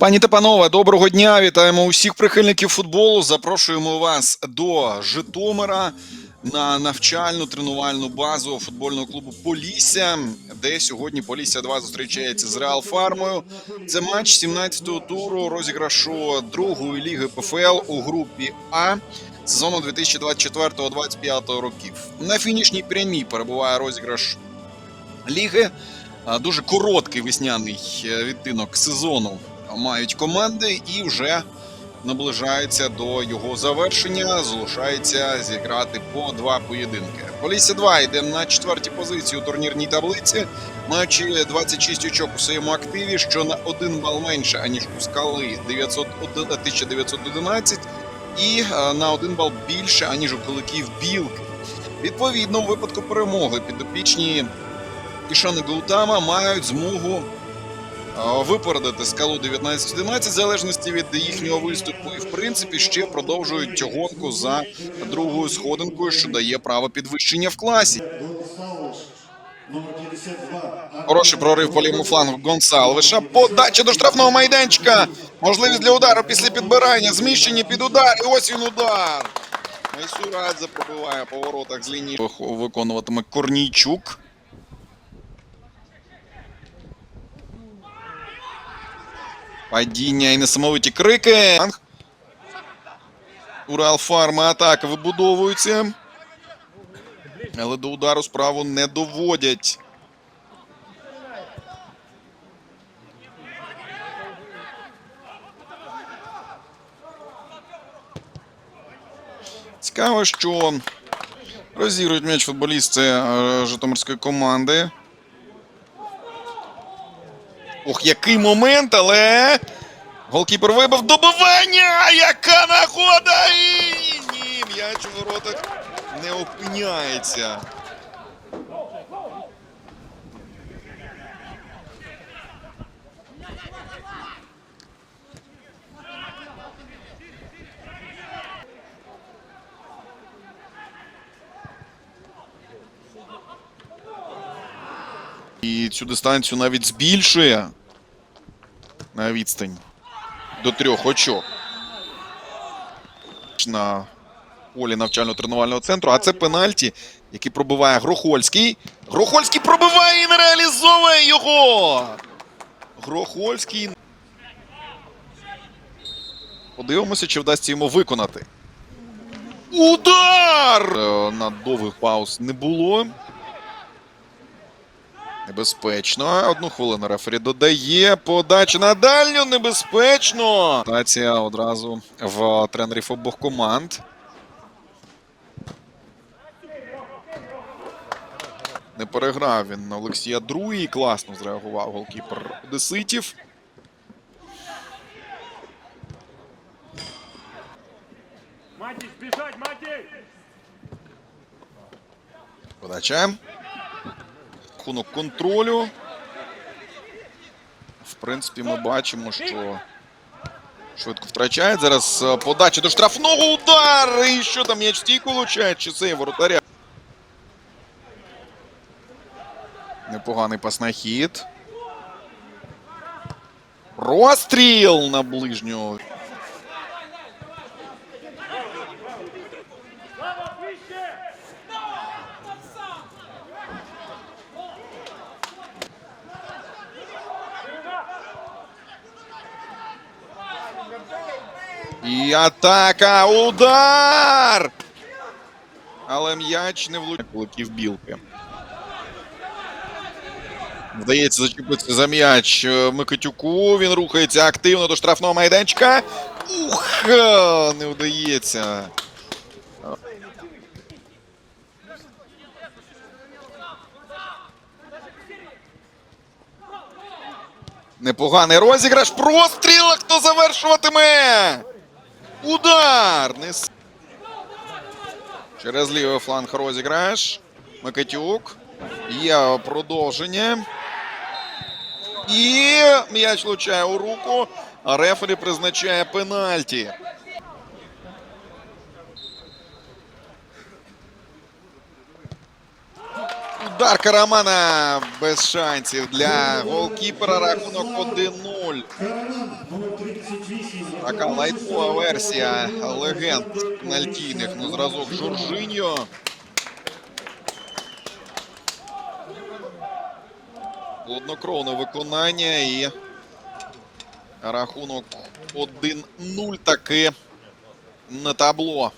Пані та панове, доброго дня! Вітаємо усіх прихильників футболу. Запрошуємо вас до Житомира на навчальну тренувальну базу футбольного клубу Полісся, де сьогодні Полісся 2 зустрічається з Реал Фармою. Це матч 17-го туру розіграшу другої ліги ПФЛ у групі А сезону 2024-2025 років. На фінішній прямій перебуває розіграш ліги. Дуже короткий весняний відтинок сезону мають команди і вже наближається до його завершення. Залишається зіграти по два поєдинки. Полісся 2 йде на четвертій позиції у турнірній таблиці, маючи 26 очок у своєму активі, що на один бал менше аніж у скали 901 1911 і е, на один бал більше аніж у куликів білки. Відповідно, у випадку перемоги підопічні Ішани Гаутама мають змогу випередити скалу 19-11 в залежності від їхнього виступу, і в принципі ще продовжують гонку за другою сходинкою, що дає право підвищення в класі. Гонсалвеш, номер 52. Хороший прорив по лівому флангу Гонсалвеша. Подача до штрафного майданчика. Можливість для удару після підбирання. Зміщені під удар. І ось він удар. Майсурадзе пробиває по воротах з лінії. Виконуватиме Корнійчук. Падіння і несамовиті крики. Урал Фарма атака вибудовується. Але до удару справу не доводять. Цікаво, що розігрують м'яч футболісти е, Житомирської команди. Ох, який момент, але. Голкіпер вибив добивання! Яка нагода! І ні, м'яч у воротах не опиняється. І цю дистанцію навіть збільшує на відстань до трьох очок. На полі навчально-тренувального центру. А це пенальті, який пробиває Грохольський. Грохольський пробиває і не реалізовує його. Грохольський. Подивимося, чи вдасться йому виконати. Удар! Е, На довгих пауз не було. Небезпечно. Одну хвилину рефері додає. Подача на дальню. Небезпечно. Ситуація одразу в тренерів обох команд. Не переграв він на Олексія Другий. Класно зреагував голкіпер Одеситів. Матич, бежать, Матич! Подача. Рахунок контролю. В принципі, ми бачимо, що швидко втрачають. Зараз е, подача до штрафного удар. І що там м'яч стійку влучає, чи це воротаря? Непоганий паснахід. Розстріл на ближнього. І атака! Удар! Але м'яч не влучив кулаків білки. Вдається зачепитися за м'яч е, Микитюку. Він рухається активно до штрафного майданчика. Ух! е, Не вдається. Непоганий розіграш. Простріл! Хто завершуватиме? Удар! Не... с- Через лівий фланг розіграш. Микитюк. Є продовження. І м'яч влучає у руку. А рефері призначає пенальті. Удар Карамана без шансів для голкіпера. Рахунок 1-0. Караман, номер 38. Така лайтова версія легенд пенальтійних на зразок Жоржиньо. Однокровне виконання і рахунок 1-0 таки на табло.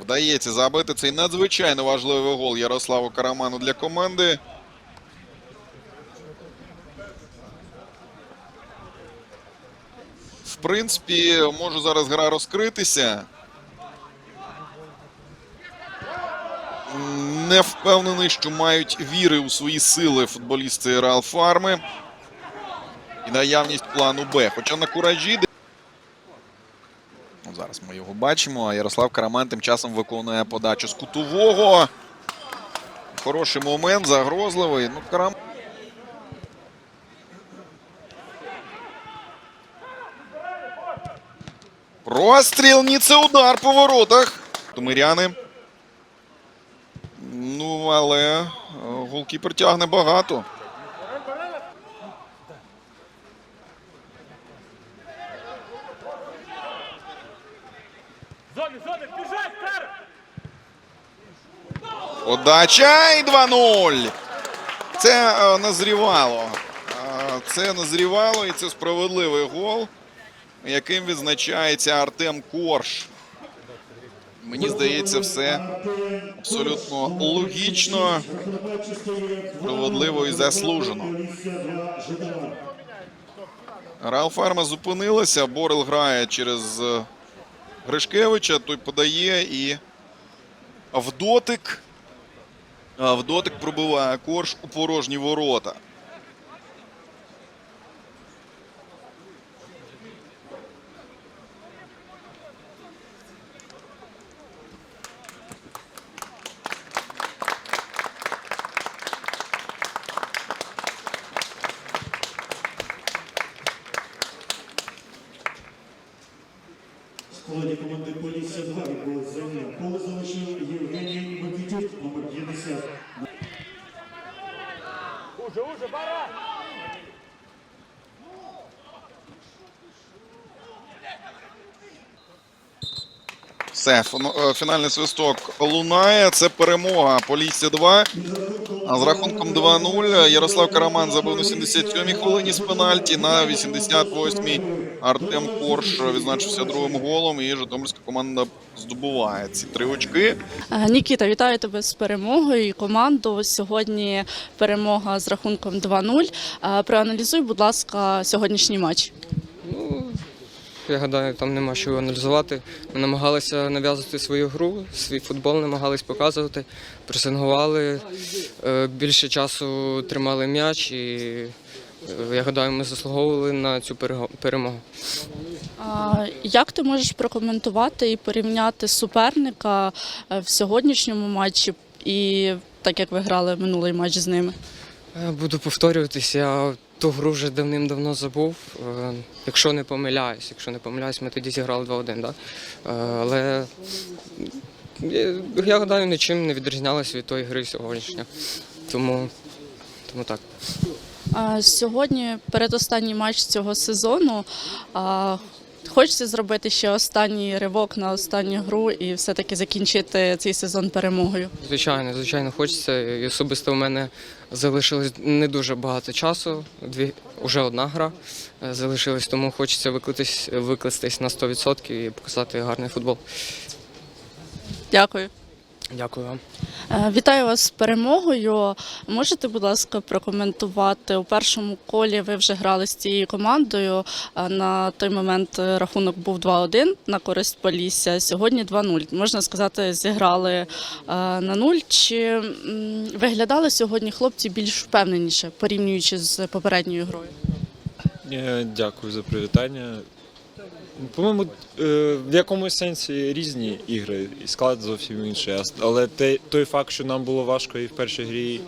Вдається забити цей надзвичайно важливий гол Ярославу Караману для команди. Принципі, може зараз гра розкритися. Не впевнений, що мають віри у свої сили футболісти Реал Фарми і наявність плану Б. Хоча на куражі. Ну, Зараз ми його бачимо, а Ярослав Караман тим часом виконує подачу з кутового. Хороший момент, загрозливий. Ну, Карам... Розстріл, ні, це удар по воротах. Тумиряни. Ну, але е, голкіпер тягне багато. Подача і 2-0. Це е, назрівало. Е, Це назрівало і це справедливий гол, яким відзначається Артем Корж. Мені здається, все абсолютно логічно, справедливо і заслужено. Полісся 2, Житомир. Реал Фарма зупинилася. Борел грає через е, Гришкевича, той подає і в дотик. В дотик пробиває корж у порожні ворота. Уже, уже, Бара! Все, е, фінальний свисток лунає. Це перемога Полісся 2. А з рахунком 2-0 Ярослав Караман забив на 77-й хвилині з пенальті. На 88-й Артем Корж відзначився другим голом. І Житомирська команда здобуває ці три очки. Е, Нікіта, вітаю тебе з перемогою і команду. Сьогодні перемога з рахунком 2-0. Е, Проаналізуй, будь ласка, сьогоднішній матч. Ну, я гадаю, там нема що аналізувати. Ми намагалися нав'язати свою гру, свій футбол намагались показувати, пресингували, е, більше часу тримали м'яч і я гадаю, ми заслуговували на цю перемогу. А, Як ти можеш прокоментувати і порівняти суперника е, в сьогоднішньому матчі і так як ви грали минулий матч з ними? Е, Буду повторюватись, я ту гру вже давним-давно забув. Е, Якщо не помиляюсь, якщо не помиляюсь, ми тоді зіграли 2-1, да? Але я гадаю, нічим не відрізнялася від тої гри сьогоднішньої. Тому, тому так. Сьогодні передостанній матч цього сезону. Хочеться зробити ще останній ривок на останню гру і все-таки закінчити цей сезон перемогою. Звичайно, звичайно, хочеться. І особисто у мене залишилось не дуже багато часу. Дві уже одна гра е, залишилась, тому хочеться викластись, викластись на 100% і показати гарний футбол. Дякую. Дякую вам. Е, Вітаю вас з перемогою. Можете, будь ласка, прокоментувати у першому колі? Ви вже грали з цією командою. На той момент е, рахунок був 2-1 на користь Полісся. Сьогодні 2-0. Можна сказати, зіграли е, на нуль. Чи виглядали сьогодні хлопці більш впевненіше, порівнюючи з попередньою грою? Дякую за привітання. По-моєму, е, в якомусь сенсі різні ігри, і склад зовсім інший. Але той факт, що нам було важко і в першій грі,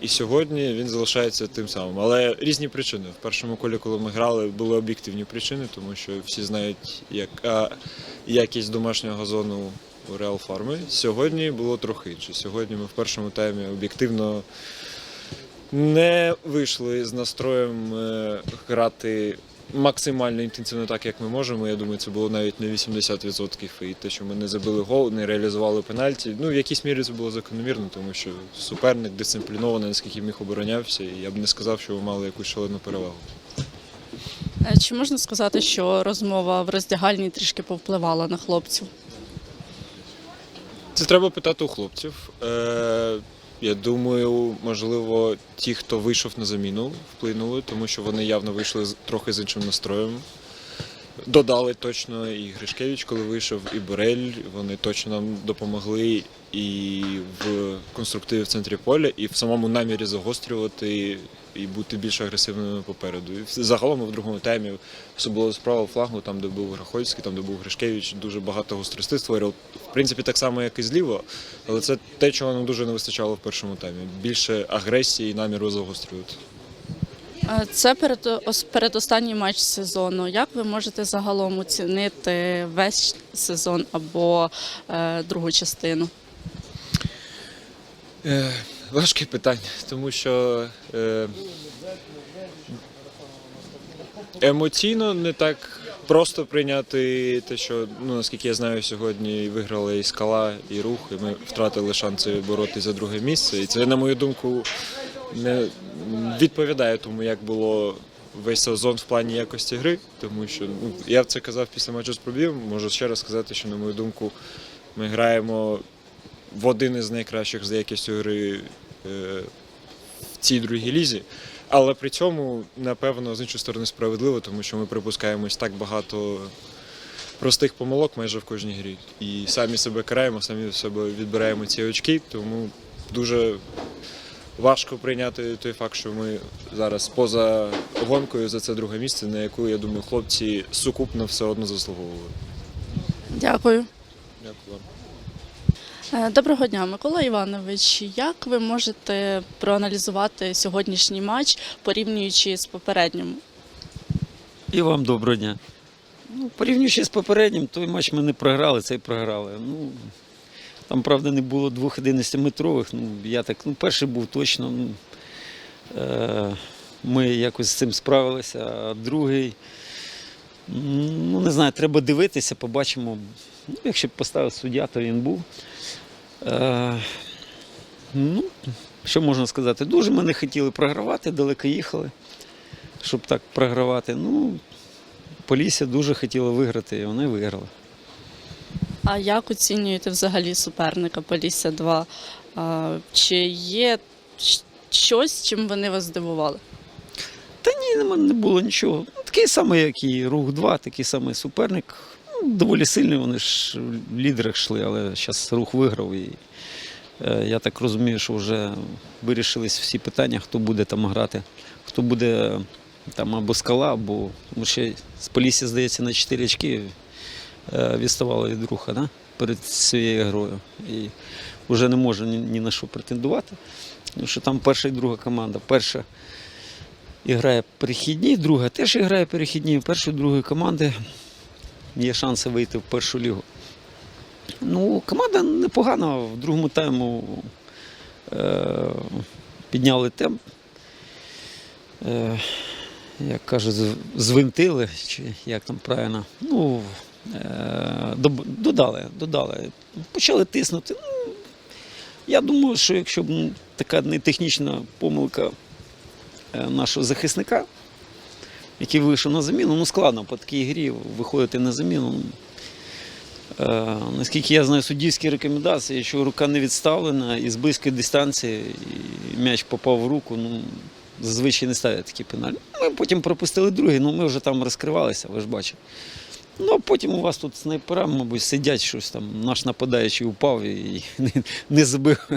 і сьогодні, він залишається тим самим. Але різні причини. В першому колі, коли ми грали, були об'єктивні причини, тому що всі знають, яка якість домашнього газону у Реал Фарми. Сьогодні було трохи інше. Сьогодні ми в першому таймі об'єктивно не вийшли з настроєм е, грати максимально інтенсивно так, як ми можемо. Я думаю, це було навіть не 80%. І те, що ми не забили гол, не реалізували пенальті. Ну, в якійсь мірі це було закономірно, тому що суперник дисциплінований, наскільки міг оборонявся, і я б не сказав, що ми мали якусь шалену перевагу. Е, Чи можна сказати, що розмова в роздягальні трішки повпливала на хлопців? Це треба питати у хлопців. Я думаю, можливо, ті, хто вийшов на заміну, вплинули, тому що вони явно вийшли трохи з іншим настроєм. Додали точно і Гришкевич, коли вийшов, і Борель. Вони точно нам допомогли і в конструктиві в центрі поля, і в самому намірі загострювати і бути більш агресивними попереду. І загалом в другому таймі особливо справа флангу, там, де був Грахольський, там, де був Гришкевич, дуже багато гострости створював. В принципі, так само, як і зліва, але це те, чого нам дуже не вистачало в першому таймі. Більше агресії і наміру загострювати. Е, Це перед, передостанній матч сезону. Як ви можете загалом оцінити весь сезон або е, другу частину? Важке питання, тому що е, емоційно не так просто прийняти те, що ну наскільки я знаю, сьогодні виграли і скала, і рух, і ми втратили шанси боротися за друге місце. І це, на мою думку, не відповідає тому, як було весь сезон в плані якості гри. Тому що ну, я це казав після матчу з пробів. Можу ще раз сказати, що на мою думку, ми граємо в один із найкращих за якістю гри в цій другій лізі. Але при цьому, напевно, з іншої сторони справедливо, тому що ми припускаємось так багато простих помилок майже в кожній грі. І самі себе караємо, самі себе відбираємо ці очки, тому дуже важко прийняти той факт, що ми зараз поза гонкою за це друге місце, на яку, я думаю, хлопці сукупно все одно заслуговували. Дякую. Дякую вам. Е, Доброго дня, Микола Іванович. Як ви можете проаналізувати сьогоднішній матч, порівнюючи з попереднім? І вам доброго дня. Ну, порівнюючи з попереднім, той матч ми не програли, цей програли. Ну, там, правда, не було двох 11-метрових. Ну, я так, ну, перший був точно. Ну, е, ми якось з цим справилися, а другий. Ну, не знаю, треба дивитися, побачимо. Ну, якщо б поставив суддя, то він був. Е, ну, що можна сказати? Дуже ми не хотіли програвати, далеко їхали, щоб так програвати. Ну, Полісся дуже хотіла виграти, і вони виграли. А як оцінюєте взагалі суперника Полісся 2? А, Чи є щось, чим вони вас здивували? Та ні, не було нічого. Такий самий, як і Рух 2, такий самий суперник. Ну, доволі сильний, вони ж в лідерах йшли, але зараз рух виграв. І е, я так розумію, що вже вирішились всі питання, хто буде там грати, хто буде там або скала, або тому що з Полісся, здається, на 4 очки е, відставали від руха да? перед своєю грою. І вже не може ні, ні на що претендувати. Тому що там перша і друга команда. Перша і грає перехідні, друга теж грає перехідні. У першої і другої команди є шанси вийти в першу лігу. Ну, команда непогана. В другому тайму е, підняли темп. Е, як кажуть, звинтили, чи як там правильно. Ну, е, додали, додали. Почали тиснути. Ну, я думаю, що якщо б така не технічна помилка нашого захисника, який вийшов на заміну. Ну, складно по такій грі виходити на заміну. Е, наскільки я знаю, суддівські рекомендації, якщо рука не відставлена і з близької дистанції і м'яч попав в руку, ну, зазвичай не ставлять такі пеналі. Ми потім пропустили другий, ну ми вже там розкривалися, ви ж бачите. Ну, а потім у вас тут снайпера, мабуть, сидять щось там, наш нападаючий упав і не, не забив